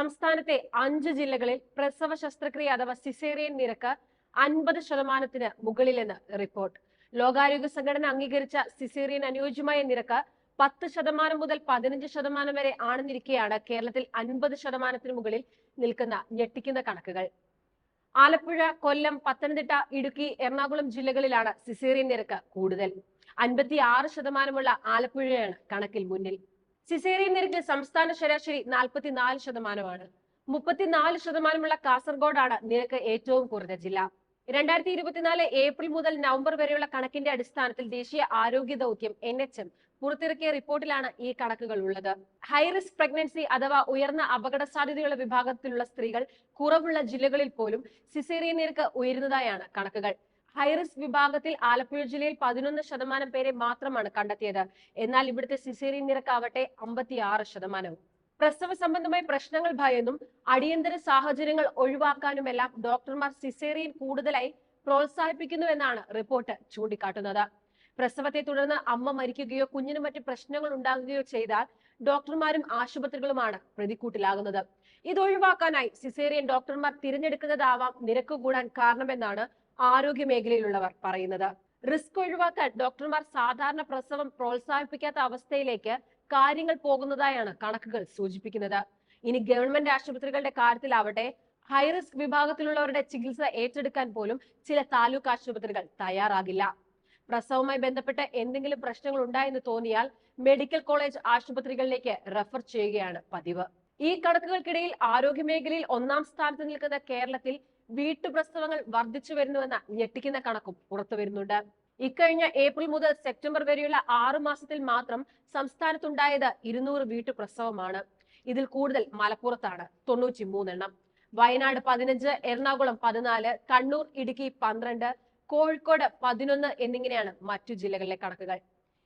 സംസ്ഥാനത്തെ അഞ്ച് ജില്ലകളിൽ പ്രസവ ശസ്ത്രക്രിയ അഥവാ സിസേറിയൻ നിരക്ക് അൻപത് ശതമാനത്തിന് മുകളിലെന്ന് റിപ്പോർട്ട്. ലോകാരോഗ്യ സംഘടന അംഗീകരിച്ച സിസേറിയൻ അനുയോജ്യമായ നിരക്ക് പത്ത് ശതമാനം മുതൽ പതിനഞ്ച് ശതമാനം വരെ ആണെന്നിരിക്കെയാണ് കേരളത്തിൽ അൻപത് ശതമാനത്തിന് മുകളിൽ നിൽക്കുന്ന ഞെട്ടിക്കുന്ന കണക്കുകൾ. ആലപ്പുഴ കൊല്ലം പത്തനംതിട്ട ഇടുക്കി എറണാകുളം ജില്ലകളിലാണ് സിസേറിയൻ നിരക്ക് കൂടുതൽ. അൻപത്തി ആറ് ശതമാനമുള്ള ആലപ്പുഴയാണ് കണക്കിൽ മുന്നിൽ. സിസേറിയൻ നിരക്ക് സംസ്ഥാന ശരാശരി നാൽപ്പത്തിനാല് ശതമാനമാണ്. മുപ്പത്തിനാല് ശതമാനമുള്ള കാസർഗോഡാണ് നിരക്ക് ഏറ്റവും കുറഞ്ഞ ജില്ല. രണ്ടായിരത്തി ഇരുപത്തിനാല് ഏപ്രിൽ മുതൽ നവംബർ വരെയുള്ള കണക്കിന്റെ അടിസ്ഥാനത്തിൽ ദേശീയ ആരോഗ്യ ദൗത്യം എൻ എച്ച് എം പുറത്തിറക്കിയ റിപ്പോർട്ടിലാണ് ഈ കണക്കുകൾ ഉള്ളത്. ഹൈറിസ്ക് പ്രഗ്നൻസി അഥവാ ഉയർന്ന അപകട സാധ്യതയുള്ള വിഭാഗത്തിലുള്ള സ്ത്രീകൾ കുറവുള്ള ജില്ലകളിൽ പോലും സിസേറിയൻ നിരക്ക് ഉയരുന്നതായാണ് കണക്കുകൾ. ഹൈറിസ്ക് വിഭാഗത്തിൽ ആലപ്പുഴ ജില്ലയിൽ പതിനൊന്ന് ശതമാനം പേരെ മാത്രമാണ് കണ്ടെത്തിയത്. എന്നാൽ ഇവിടുത്തെ സിസേറിയൻ നിരക്കാവട്ടെ അമ്പത്തിയാറ് ശതമാനവും. പ്രസവ സംബന്ധമായ പ്രശ്നങ്ങൾ ഭയന്നും അടിയന്തര സാഹചര്യങ്ങൾ ഒഴിവാക്കാനുമെല്ലാം ഡോക്ടർമാർ സിസേറിയൻ കൂടുതലായി പ്രോത്സാഹിപ്പിക്കുന്നുവെന്നാണ് റിപ്പോർട്ട് ചൂണ്ടിക്കാട്ടുന്നത്. പ്രസവത്തെ തുടർന്ന് അമ്മ മരിക്കുകയോ കുഞ്ഞിന് മറ്റു പ്രശ്നങ്ങൾ ഉണ്ടാകുകയോ ചെയ്താൽ ഡോക്ടർമാരും ആശുപത്രികളുമാണ് പ്രതിക്കൂട്ടിലാകുന്നത്. ഇതൊഴിവാക്കാനായി സിസേറിയൻ ഡോക്ടർമാർ തിരഞ്ഞെടുക്കുന്നതാവാം നിരക്ക് കൂടാൻ കാരണമെന്നാണ് ആരോഗ്യ മേഖലയിലുള്ളവർ പറയുന്നത്. റിസ്ക് ഒഴിവാക്കാൻ ഡോക്ടർമാർ സാധാരണ പ്രസവം പ്രോത്സാഹിപ്പിക്കാത്ത അവസ്ഥയിലേക്ക് കാര്യങ്ങൾ പോകുന്നതായാണ് കണക്കുകൾ സൂചിപ്പിക്കുന്നത്. ഇനി ഗവൺമെന്റ് ആശുപത്രികളുടെ കാര്യത്തിലാവട്ടെ ഹൈറിസ്ക് വിഭാഗത്തിലുള്ളവരുടെ ചികിത്സ ഏറ്റെടുക്കാൻ പോലും ചില താലൂക്ക് ആശുപത്രികൾ തയ്യാറാകില്ല. പ്രസവവുമായി ബന്ധപ്പെട്ട് എന്തെങ്കിലും പ്രശ്നങ്ങൾ ഉണ്ടായെന്ന് തോന്നിയാൽ മെഡിക്കൽ കോളേജ് ആശുപത്രികളിലേക്ക് റെഫർ ചെയ്യുകയാണ് പതിവ്. ഈ കണക്കുകൾക്കിടയിൽ ആരോഗ്യ മേഖലയിൽ ഒന്നാം സ്ഥാനത്ത് നിൽക്കുന്ന കേരളത്തിൽ വീട്ടുപ്രസവങ്ങൾ വർദ്ധിച്ചു വരുന്നുവെന്ന ഞെട്ടിക്കുന്ന കണക്കും പുറത്തു വരുന്നുണ്ട്. ഇക്കഴിഞ്ഞ ഏപ്രിൽ മുതൽ സെപ്റ്റംബർ വരെയുള്ള ആറു മാസത്തിൽ മാത്രം സംസ്ഥാനത്തുണ്ടായത് ഇരുന്നൂറ് വീട്ടുപ്രസവമാണ്. ഇതിൽ കൂടുതൽ മലപ്പുറത്താണ് തൊണ്ണൂറ്റി മൂന്നെണ്ണം വയനാട് പതിനഞ്ച് എറണാകുളം പതിനാല് കണ്ണൂർ ഇടുക്കി പന്ത്രണ്ട് കോഴിക്കോട് പതിനൊന്ന് എന്നിങ്ങനെയാണ് മറ്റു ജില്ലകളിലെ കണക്കുകൾ.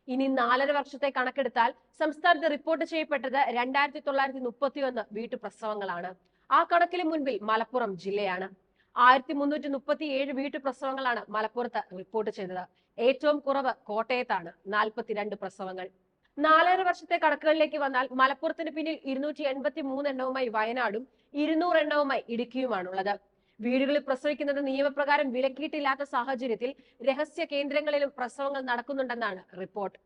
ഇനി നാലര വർഷത്തെ കണക്കെടുത്താൽ സംസ്ഥാനത്ത് റിപ്പോർട്ട് ചെയ്യപ്പെട്ടത് രണ്ടായിരത്തി തൊള്ളായിരത്തി മുപ്പത്തി ഒന്ന് വീട്ടുപ്രസവങ്ങളാണ്. ആ കണക്കിന് മുൻപിൽ മലപ്പുറം ജില്ലയാണ്. ആയിരത്തി മുന്നൂറ്റി മുപ്പത്തി ഏഴ് വീട്ടുപ്രസവങ്ങളാണ് മലപ്പുറത്ത് റിപ്പോർട്ട് ചെയ്തത്. ഏറ്റവും കുറവ് കോട്ടയത്താണ് നാൽപ്പത്തിരണ്ട് പ്രസവങ്ങൾ. നാലര വർഷത്തെ കണക്കുകളിലേക്ക് വന്നാൽ മലപ്പുറത്തിന് പിന്നിൽ ഇരുന്നൂറ്റി എൺപത്തി മൂന്ന് എണ്ണവുമായി വയനാടും ഇരുന്നൂറ് എണ്ണവുമായി ഇടുക്കിയുമാണുള്ളത്. വീടുകളിൽ പ്രസവിക്കുന്നത് നിയമപ്രകാരം വിലക്കിയിട്ടില്ലാത്ത സാഹചര്യത്തിൽ രഹസ്യ കേന്ദ്രങ്ങളിലും പ്രസവങ്ങൾ നടക്കുന്നുണ്ടെന്നാണ് റിപ്പോർട്ട്.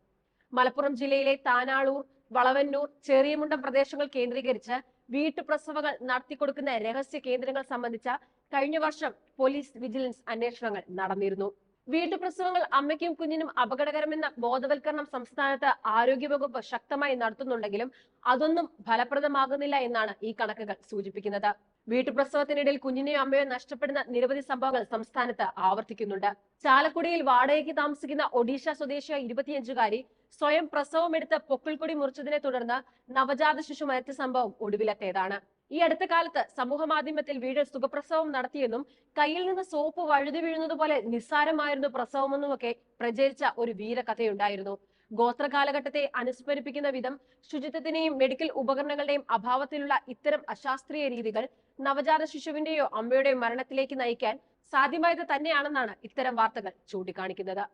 മലപ്പുറം ജില്ലയിലെ താനാളൂർ വളവന്നൂർ ചെറിയമുണ്ടം പ്രദേശങ്ങൾ കേന്ദ്രീകരിച്ച് വീട്ടുപ്രസവങ്ങൾ നടത്തിക്കൊടുക്കുന്ന രഹസ്യ കേന്ദ്രങ്ങൾ സംബന്ധിച്ച കഴിഞ്ഞ വർഷം പോലീസ് വിജിലൻസ് അന്വേഷണങ്ങൾ നടന്നിരുന്നു. വീട്ടുപ്രസവങ്ങൾ അമ്മയ്ക്കും കുഞ്ഞിനും അപകടകരമെന്ന ബോധവൽക്കരണം സംസ്ഥാനത്ത് ആരോഗ്യവകുപ്പ് ശക്തമായി നടത്തുന്നുണ്ടെങ്കിലും അതൊന്നും ഫലപ്രദമാകുന്നില്ല എന്നാണ് ഈ കണക്കുകൾ സൂചിപ്പിക്കുന്നത്. വീട്ടുപ്രസവത്തിനിടയിൽ കുഞ്ഞിനെയോ അമ്മയോ നഷ്ടപ്പെടുന്ന നിരവധി സംഭവങ്ങൾ സംസ്ഥാനത്ത് ആവർത്തിക്കുന്നുണ്ട്. ചാലക്കുടിയിൽ വാടകയ്ക്ക് താമസിക്കുന്ന ഒഡീഷ സ്വദേശിയായ ഇരുപത്തിയഞ്ചുകാരി സ്വയം പ്രസവമെടുത്ത് പൊക്കിൾക്കൊടി മുറിച്ചതിനെ തുടർന്ന് നവജാത ശിശു മരിച്ച സംഭവം ഒടുവിലത്തേതാണ്. ഈ അടുത്ത കാലത്ത് സമൂഹ മാധ്യമത്തിൽ വീട് സുഖപ്രസവം നടത്തിയെന്നും കയ്യിൽ നിന്ന് സോപ്പ് വഴുതി വീഴുന്നത് പോലെ നിസ്സാരമായിരുന്നു പ്രസവമെന്നുമൊക്കെ പ്രചരിച്ച ഒരു വീരകഥയുണ്ടായിരുന്നു. ഗോത്ര കാലഘട്ടത്തെ അനുസ്മരിപ്പിക്കുന്ന വിധം ശുചിത്വത്തിന്റെയും മെഡിക്കൽ ഉപകരണങ്ങളുടെയും അഭാവത്തിലുള്ള ഇത്തരം അശാസ്ത്രീയ രീതികൾ നവജാത ശിശുവിന്റെയോ അമ്മയുടെയോ മരണത്തിലേക്ക് നയിക്കാൻ സാധ്യമായത് തന്നെയാണെന്നാണ് ഇത്തരം വാർത്തകൾ ചൂണ്ടിക്കാണിക്കുന്നത്.